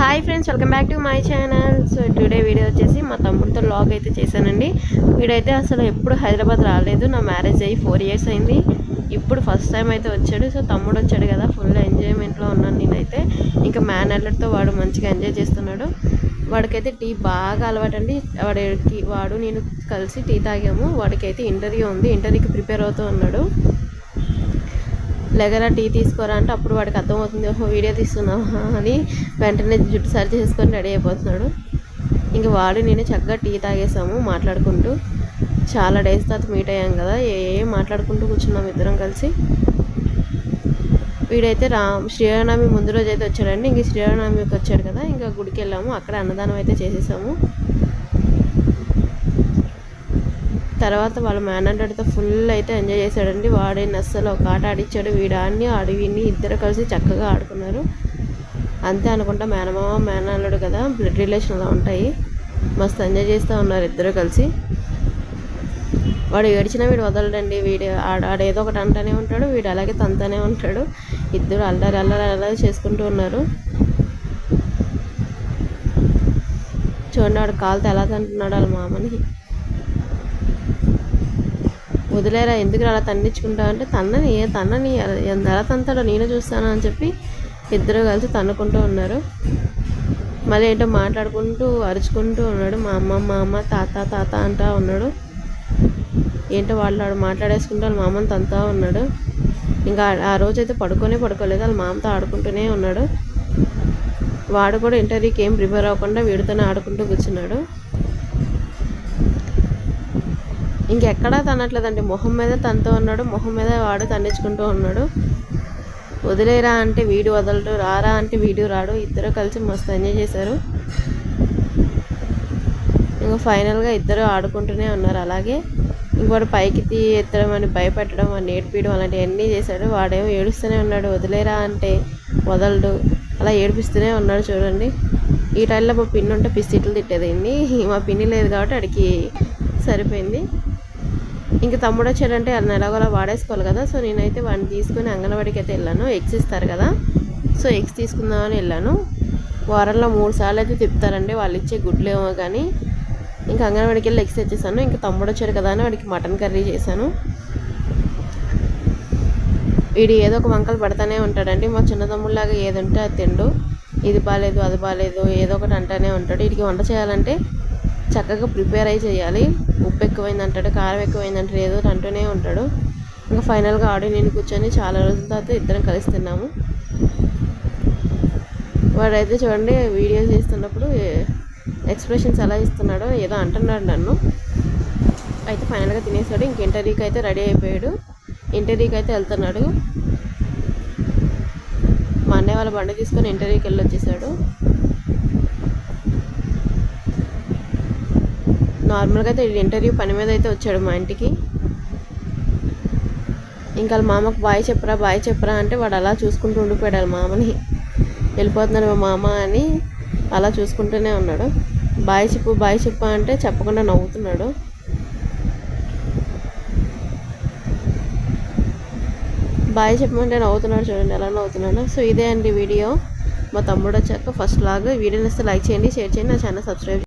Hi friends welcome back to my channel so today video వచ్చేసి మా తమ్ముడితో log అయితే చేశానండి. వీడైతే అసలు ఎప్పుడు హైదరాబాద్ రాలేదు. నా మ్యారేజ్ అయ్యి ఫోర్ ఇయర్స్ అయింది. ఇప్పుడు ఫస్ట్ టైం అయితే వచ్చాడు. సో తమ్ముడు వచ్చాడు కదా ఫుల్ ఎంజాయ్మెంట్లో ఉన్నాను నేనైతే. ఇంకా మేనర్లతో వాడు మంచిగా ఎంజాయ్ చేస్తున్నాడు. వాడికైతే టీ బాగా అలవాటండి. వాడికి వాడు నేను కలిసి టీ తాగాము. వాడికైతే ఇంటర్వ్యూ ఉంది. ఇంటర్వ్యూకి ప్రిపేర్ అవుతూ ఉన్నాడు. లెగరా టీ తీసుకోరా అంటే అప్పుడు వాడికి అర్థమవుతుంది ఓహో వీడియో తీస్తున్నావా అని వెంటనే జుట్టు సరి చేసుకొని రెడీ అయిపోతున్నాడు. ఇంక వాడు నేను చక్కగా టీ తాగేసాము మాట్లాడుకుంటూ. చాలా డేస్ తర్వాత మీట్ అయ్యాం కదా ఏం ఏ మాట్లాడుకుంటూ కూర్చున్నాం ఇద్దరం కలిసి. వీడైతే రా శ్రీరామనవమి ముందు రోజు అయితే వచ్చాడండి. ఇంక శ్రీరామనవమికి వచ్చాడు కదా ఇంకా గుడికి వెళ్ళాము అక్కడ అన్నదానం అయితే చేసేసాము. తర్వాత వాళ్ళ మేనల్లుడితో ఫుల్ అయితే ఎంజాయ్ చేశాడండి. వాడే అస్సలు ఒక ఆట ఆడిచ్చాడు. వీడాన్ని అడవిని ఇద్దరు కలిసి చక్కగా ఆడుకున్నారు. అంతే అనుకుంటా మేనమామ మేనల్లుడు కదా బ్లడ్ రిలేషన్ అలా ఉంటాయి. మస్తు ఎంజాయ్ చేస్తూ ఉన్నారు ఇద్దరు కలిసి. వాడు ఏడిచినా వీడు వదలడండి. వీడు ఆడ ఆడ ఏదో ఒకటి అంటూనే ఉంటాడు. వీడు అలాగే తంతూనే ఉంటాడు. ఇద్దరు అల్లరి అల్లరి అల్లరి చేసుకుంటూ ఉన్నారు. చూడండి వాడు కాలుతో ఎలా తంటున్నాడు వాళ్ళ మామని. వదిలేరా ఎందుకు అలా తన్నించుకుంటా అంటే తన్నని ఏ తన్నని ఎలా తంతాడో నేను చూస్తాను అని చెప్పి ఇద్దరు కలిసి తన్నుకుంటూ ఉన్నారు. మళ్ళీ ఏంటో మాట్లాడుకుంటూ అరుచుకుంటూ ఉన్నాడు మా అమ్మ మా అమ్మ తాత తాత అంటా ఉన్నాడు. ఏంటో వాళ్ళు మాట్లాడేసుకుంటూ వాళ్ళ మామని తంతా ఉన్నాడు. ఇంకా ఆ రోజైతే పడుకోనే పడుకొనే పడుకోలేదు వాళ్ళ మామతో ఆడుకుంటూనే ఉన్నాడు. వాడు కూడా ఇంటర్వ్యూకి ఏం ప్రిపేర్ అవ్వకుండా వీడితోనే ఆడుకుంటూ కూర్చున్నాడు. ఇంకెక్కడా తనట్లేదండి. మొహం మీద తనతో ఉన్నాడు మొహం మీద వాడు తండించుకుంటూ ఉన్నాడు. వదిలేరా అంటే వీడు వదలడు రారా అంటే వీడు రాడు. ఇద్దరు కలిసి మస్తు ఎంజాయ్ చేశారు. ఇంకా ఫైనల్గా ఇద్దరు ఆడుకుంటూనే ఉన్నారు. అలాగే ఇంకోటి పైకి తీ ఎత్తడం అని భయపెట్టడం అని నేర్పించడం అలాంటివన్నీ చేశాడు. వాడేమో ఏడుస్తూనే ఉన్నాడు. వదిలేరా అంటే వదలడు. అలా ఏడిపిస్తూనే ఉన్నాడు చూడండి. ఈ టైంలో మా పిన్ని ఉంటే పిస్సిట్లు తిట్టేదండి మా పిన్ని లేదు కాబట్టి అడిగి సరిపోయింది. ఇంక తమ్ముడు వచ్చాడంటే అది ఎలాగోలా వాడేసుకోవాలి కదా. సో నేనైతే వాడిని తీసుకుని అంగన్వాడికి అయితే వెళ్ళాను. ఎగ్స్ ఇస్తారు కదా. సో ఎగ్స్ తీసుకుందామని వెళ్ళాను. వారంలో మూడు సార్లు అయితే తిప్పుతారండి. వాళ్ళు ఇచ్చే గుడ్లేమో కానీ ఇంకా అంగన్వాడికి వెళ్ళి ఎగ్స్ తెచ్చేసాను. ఇంకా తమ్ముడు వచ్చాడు కదా అని వాడికి మటన్ కర్రీ చేశాను. వీడు ఏదో ఒక వంకలు పెడతానే ఉంటాడండి. మా చిన్న తమ్ముళ్ళలాగా ఏది ఉంటే అది తిండు. ఇది బాగాలేదు అది బాగాలేదు ఏదో ఒకటి అంటానే ఉంటాడు. వీడికి వంట చేయాలంటే చక్కగా ప్రిపేర్ అయి చేయాలి. ఉప్పు ఎక్కువైంది అంటాడు కారం ఎక్కువైంది అంటాడు ఏదో అంటూనే ఉంటాడు. ఇంకా ఫైనల్గా ఆడి నేను కూర్చొని చాలా రోజుల తర్వాత ఇద్దరం కలిసి తిన్నాము. వాడైతే చూడండి వీడియోస్ చేస్తున్నప్పుడు ఎక్స్ప్రెషన్స్ ఎలా ఇస్తున్నాడో ఏదో అంటున్నాడు నన్ను. అయితే ఫైనల్గా తినేసాడు. ఇంక ఇంటర్వ్యూకి అయితే రెడీ అయిపోయాడు. ఇంటర్వ్యూకి అయితే వెళ్తున్నాడు. మా అన్నయ్య వాళ్ళ బండి తీసుకొని ఇంటర్వ్యూకి వెళ్ళి వచ్చేసాడు నార్మల్గా అయితే ఇంటర్వ్యూ పని మీద అయితే వచ్చాడు మా ఇంటికి. ఇంకా వాళ్ళ మామకు బాయ్ చెప్పరా బాయ్ చెప్పరా అంటే వాడు అలా చూసుకుంటూ ఉండిపోయాడు వాళ్ళ మామని. వెళ్ళిపోతున్నాడు మా మామ అని అలా చూసుకుంటూనే ఉన్నాడు. బాయ్ చెప్పు బాయ్ చెప్పు అంటే చెప్పకుండా నవ్వుతున్నాడు. బాయ్ చెప్పమంటే నవ్వుతున్నాడు చూడండి ఎలా నవ్వుతున్నాడు. సో ఇదే అండి వీడియో. మా తమ్ముడు వచ్చాక ఫస్ట్ లాగా. వీడియోని వస్తే లైక్ చేయండి షేర్ చేయండి. నా ఛానల్ సబ్స్క్రైబ్